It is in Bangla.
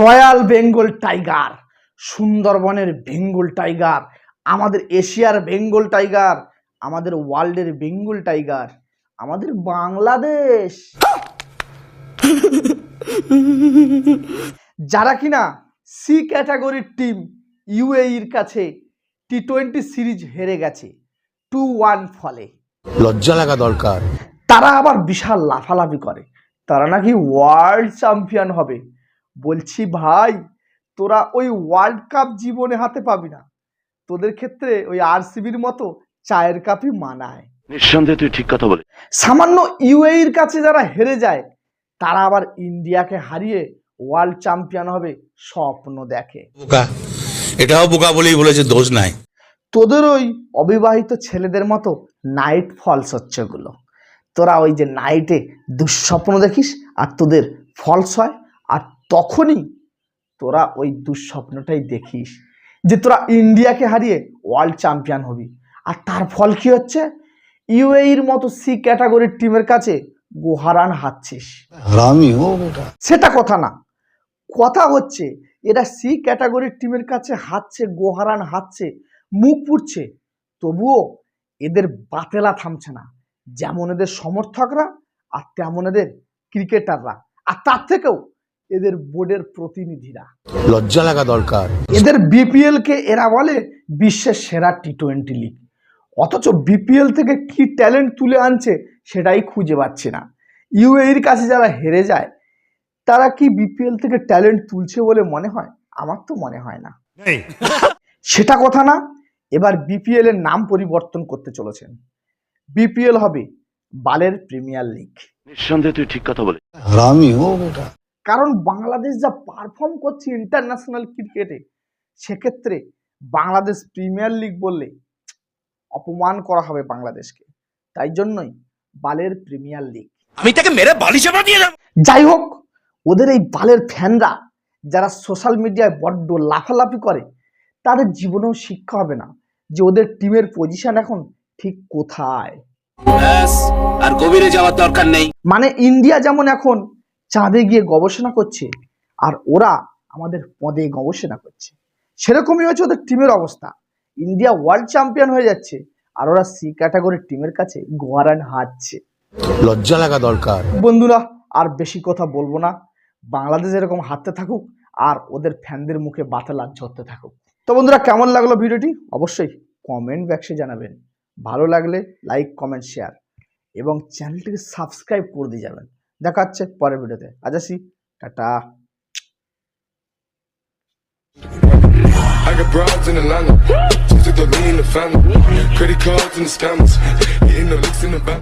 রয়্যাল বেঙ্গল টাইগার, সুন্দরবনের বেঙ্গল টাইগার, আমাদের এশিয়ার বেঙ্গল টাইগার, আমাদের ওয়ার্ল্ডের বেঙ্গল টাইগার, আমাদের বাংলাদেশ। যারা কিনা সি ক্যাটাগরির টিম ইউএইর কাছে টি টোয়েন্টি সিরিজ হেরে গেছে, টু ওয়ান ফলে। লজ্জা লাগা দরকার। তারা আবার বিশাল লাফালাফি করে। তারা নাকি ওয়ার্ল্ড চ্যাম্পিয়ন হবে। বলছি ভাই তোরা ওই ওয়ার্ল্ড কাপ জীবনে হাতে পাবি না। তোদের ক্ষেত্রে ওই আরসিবির মতো চায়ের কাপই মানায়। নিঃসন্দেহে তুই ঠিক কথা বলে সামান্য ইউএইর কাছে যারা হেরে যায় তারা আবার ইন্ডিয়াকে হারিয়ে ওয়ার্ল্ড চ্যাম্পিয়ন হবে স্বপ্ন দেখে। বোকা। এটাও বোকা বলেই বলেছে দোষ নাই। তোদের ওই অবিবাহিত ছেলেদের মতো নাইট ফলস হচ্ছে ওগুলো। তোরা ওই যে নাইটে দুঃস্বপ্ন দেখিস আর তোদের ফলস হয় আর তখনই তোরা ওই দুঃস্বপ্নটাই দেখিস যে তোরা ইন্ডিয়াকে হারিয়ে ওয়ার্ল্ড চ্যাম্পিয়ন হবি। আর তার ফল কি হচ্ছে? ইউএইর মতো সি ক্যাটাগরির টিমের কাছে গোহারান বেটা। সেটা কথা না। কথা হচ্ছে এরা সি ক্যাটাগরির টিমের কাছে হাতছে গোহারান হাতছে মুখ পুড়ছে তবুও এদের বাতেলা থামছে না। যেমন এদের সমর্থকরা আর তেমন এদের ক্রিকেটাররা। আর তার থেকেও এদের বোর্ডের প্রতিনিধিরা। লজ্জা লাগা দরকার। এদের বিপিএল কে এরা বলে বিশ্বের সেরা টি টোয়েন্টি লিগ। অথচ বিপিএল থেকে কি ট্যালেন্ট তুলে আনছে সেটাই খুঁজে পাচ্ছে না। ইউএইর কাছে যারা হেরে যায় তারা কি বিপিএল থেকে ট্যালেন্ট তুলছে বলে মনে হয়? আমার তো মনে হয় না। সেটা কথা না এবার বিপিএল এর নাম পরিবর্তন করতে চলেছেন। বিপিএল হবে বালের প্রিমিয়ার লিগ। নিঃসন্দেহে তুই ঠিক কথা বলে হারামি ও বেটা। কারণ বাংলাদেশ যা পারফর্ম করছে ইন্টারন্যাশনাল ক্রিকেটে সেক্ষেত্রে বাংলাদেশ প্রিমিয়ার লিগ বললে অপমান করা হবে বাংলাদেশকে। তাই জন্যই বালের প্রিমিয়ার লিগ। আমি তাকে মেরে বালি চাপা দিয়ে দেবো। যাই হোক ওদের এই বালের ফ্যানরা যারা সোশ্যাল মিডিয়ায় বড্ড লাফালাফি করে তাদের জীবনেও শিক্ষা হবে না যে ওদের টিমের পজিশন এখন ঠিক কোথায়? আর গভীরে যাওয়ার দরকার নেই। মানে ইন্ডিয়া যেমন এখন চাঁদে গিয়ে গবেষণা করছে আর ওরা আমাদের পদে গবেষণা করছে। সেরকমই হচ্ছে ওদের টিমের অবস্থা। ইন্ডিয়া ওয়ার্ল্ড চ্যাম্পিয়ন হয়ে যাচ্ছে আর ওরা সি ক্যাটাগরির টিমের কাছে গোয়ারান হারছে। লজ্জা লাগা দরকার। বন্ধুরা আর বেশি কথা বলব না। বাংলাদেশ এরকম হারতে থাকুক আর ওদের ফ্যানদের মুখে বাতালা ঝরতে থাকুক। তো বন্ধুরা কেমন লাগল ভিডিওটি? অবশ্যই কমেন্ট বক্সে জানাবেন। ভালো লাগলে লাইক কমেন্ট শেয়ার এবং চ্যানেলটিকে সাবস্ক্রাইব করে দিয়ে যাবেন দেখা হচ্ছে পরের ভিডিওতে আজ আসি tata I got broads in Atlanta. Just to the lean the family. Credit cards and the scammers. Hitting the licks in the back.